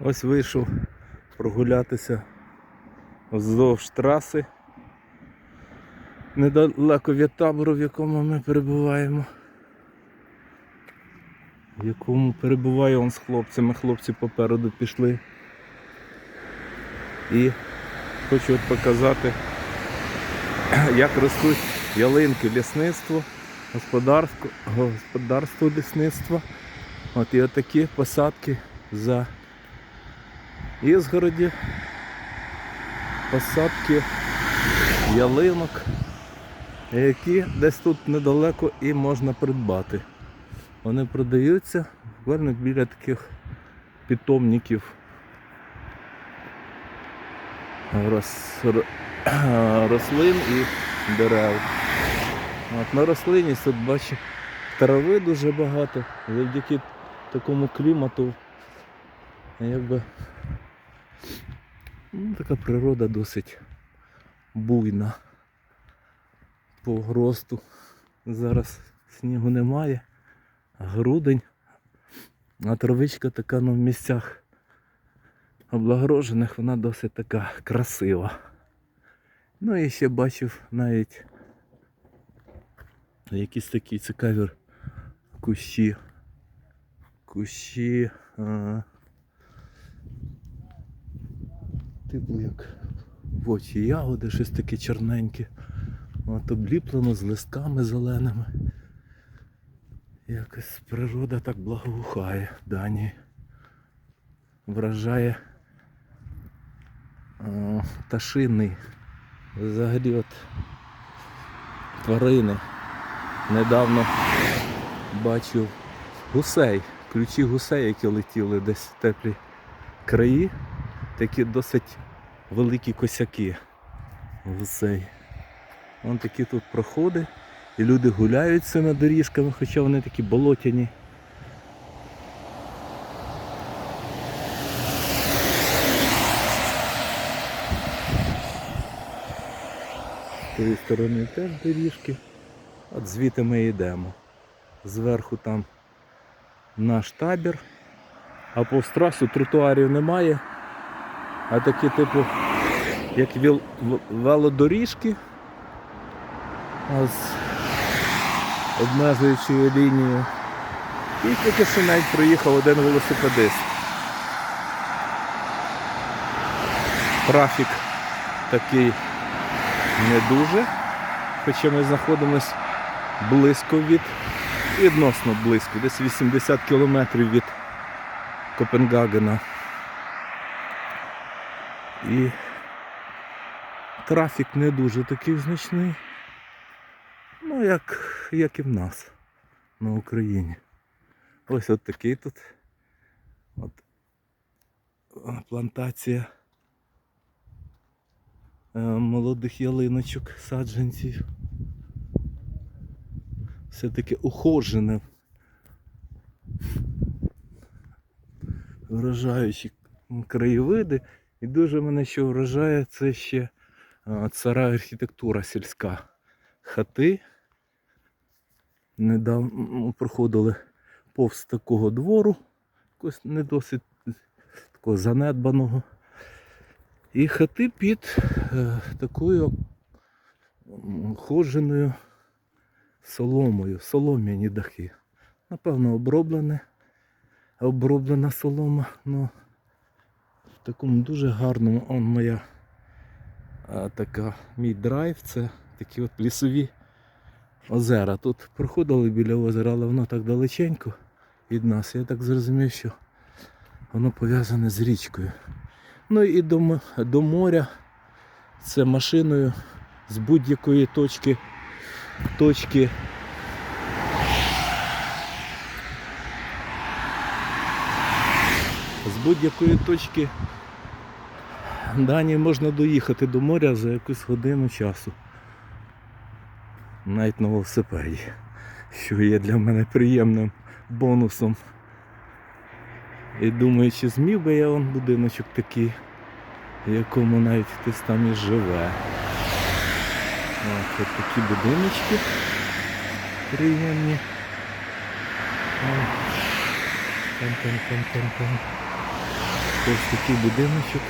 Ось вийшов прогулятися вздовж траси. Недалеко від табору, в якому ми перебуваємо. В якому перебуває он з хлопцями. Хлопці попереду пішли. І хочу от показати, як ростуть ялинки лісництво, господарство, господарство лісництва. От і отакі посадки за ізгороді, посадки ялинок, які десь тут недалеко і можна придбати. Вони продаються буквально біля таких питомників рос, рослин і дерев. От на рослині тут бачу трави дуже багато, завдяки такому клімату. Якби ну, така природа досить буйна по росту. Зараз снігу немає, грудень, а травичка така ну, в місцях облагорожених, вона досить така красива. Ну і ще бачив навіть якісь такі цікаві кущі. Кущі. А, типу як в очі ягоди, щось таке чорненьке. От обліплено з листками зеленими. Якось природа так благоухає в Данії. Вражає а, пташини. Взагалі от тварини. Недавно бачив гусей, ключі гусей, які летіли десь в теплі краї. Такі досить великі косяки гусей. Вон такі тут проходи. І люди гуляють цими доріжками, хоча вони такі болотяні. З тієї сторони теж доріжки. От звідти ми йдемо. Зверху там наш табір. А по трасу тротуарів немає. А такі типу, як велодоріжки. З обмежуючою лінією. І тільки що навіть проїхав один велосипедист. Трафік такий не дуже, хоча ми знаходимось близько від, відносно близько, десь 80 кілометрів від Копенгагена. І трафік не дуже такий значний. Ну, як, як і в нас на Україні. Ось от такий тут. От плантація е, молодих ялиночок, саджанців. Все таки ухожене. Вражаючі краєвиди. І дуже мене що вражає, це ще цара архітектура сільська. Хати. Недавно проходили повз такого двору, якогось не досить такого занедбаного. І хати під е, такою м, ходженою соломою, солом'яні дахи. Напевно, оброблене, оброблена солома, ну такому дуже гарному, он моя а, така, мій драйв, це такі от лісові озера. Тут проходили біля озера, але воно так далеченько від нас. Я так зрозумів, що воно пов'язане з річкою. Ну і до, до моря це машиною з будь-якої точки точки. З будь-якої точки Данії можна доїхати до моря за якусь годину часу. Навіть на велосипеді, що є для мене приємним бонусом. І думаю, чи зміг би я вон будиночок такий, в якому навіть хтось там і живе. От такі будиночки приємні. О, Там, там, там, там, там. Ось такий будиночок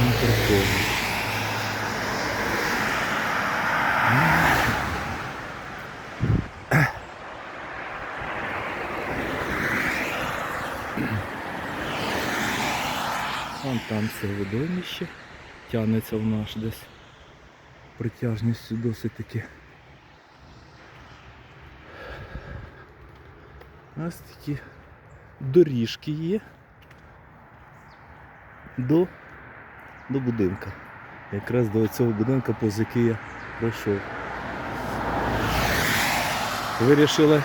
на паркові. Вон там це водоймище тягнеться в наш десь притяжністю досить таки. Ось такі доріжки є до, до будинка. Якраз до цього будинка, повз який я пройшов. Вирішили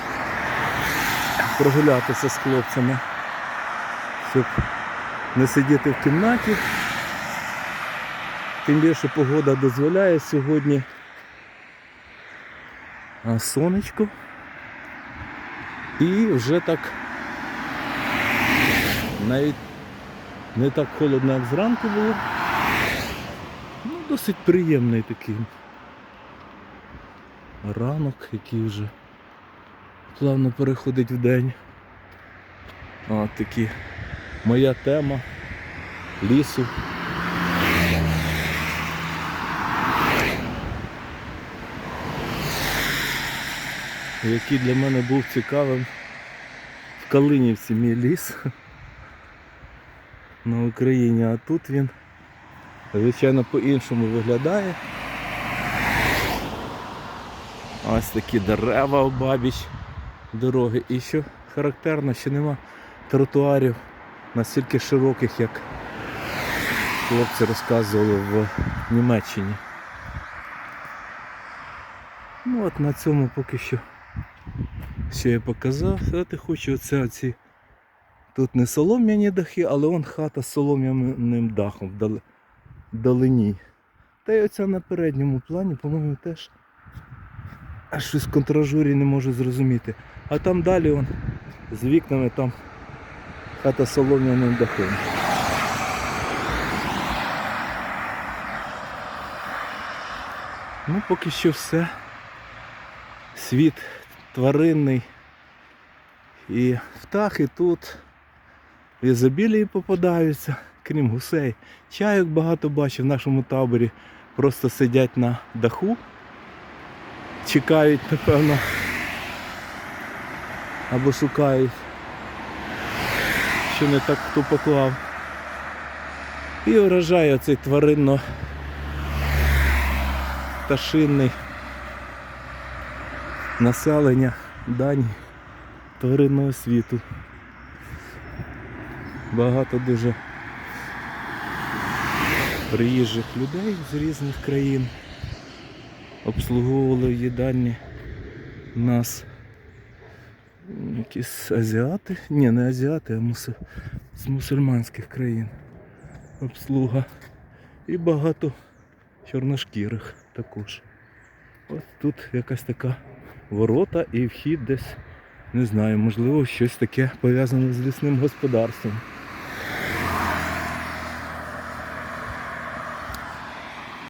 прогулятися з хлопцями, щоб не сидіти в кімнаті. Тим більше погода дозволяє сьогодні сонечко. І вже так навіть не так холодно, як зранку було. Ну, досить приємний такий ранок, який вже плавно переходить в день. От такі моя тема лісу. Який для мене був цікавим в Калинівці мій ліс на Україні, а тут він звичайно по-іншому виглядає. Ось такі дерева обабіч дороги. І що характерно, що нема тротуарів настільки широких, як хлопці розказували в Німеччині. Ну от на цьому поки що що я показав. Сказати хочу оце оці. Тут не солом'яні дахи, але вон хата з солом'яним дахом вдали- вдалині. Та й оця на передньому плані, по-моєму, теж аж щось в контражурі не можу зрозуміти. А там далі вон, з вікнами там хата з солом'яним дахом. Ну, поки що все. Світ тваринний. І птахи тут в ізобілії попадаються, крім гусей. Чайок багато бачив в нашому таборі. Просто сидять на даху, чекають, напевно, або шукають, що не так хто поклав. І вражає цей тваринно пташинний населення Данії тваринного світу. Багато дуже приїжджих людей з різних країн обслуговували в їдальні нас якісь азіати, ні, не азіати, а муси... з мусульманських країн обслуга. І багато чорношкірих також. Ось тут якась така ворота і вхід десь, не знаю, можливо, щось таке пов'язане з лісним господарством.